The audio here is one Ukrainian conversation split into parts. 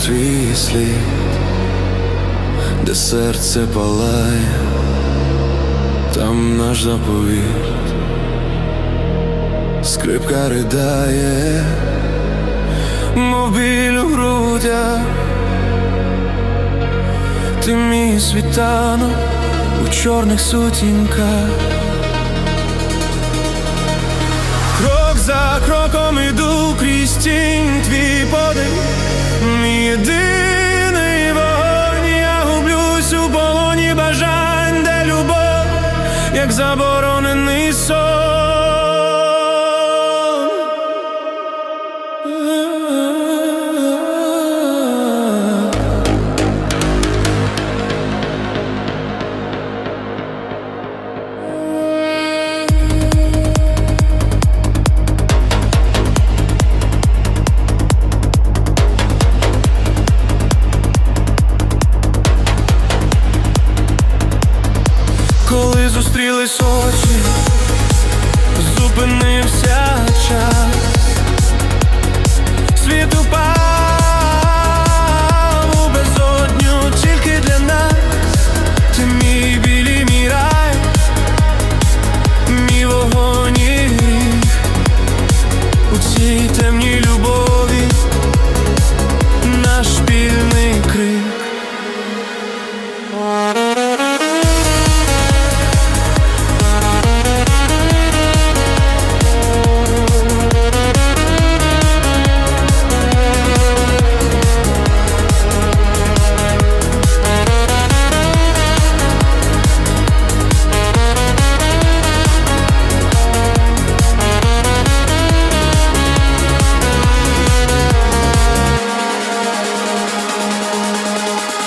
слід, де серце палає, там наш заповіт, скрипка ридає, мов біль у грудях, ти мій світанок у чорних сутінках. Крок за кроком іду крізь тінь твій подих єдиний вогонь Я гублюсь у полоні бажань, де любов, як заборонений сон Зустрілись очі, зупинився час, світ упав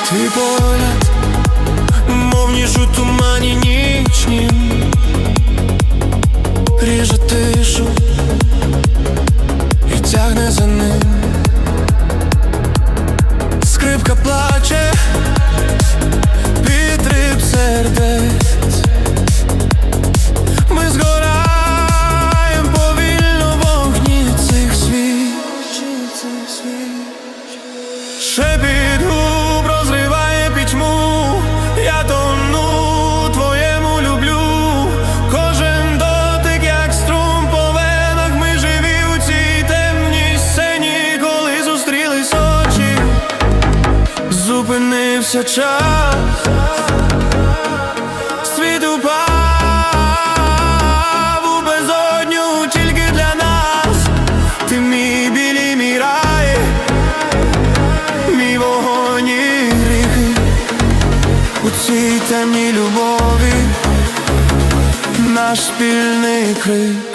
Твій погляд, мов ніж у тумані нічнім. Ріже тишу і тягне за ним зупинився час, світ упав у безодню тільки для нас, ти мій білі мій рай мій вогонь і гріхи у цій темній любові, наш спільний крик.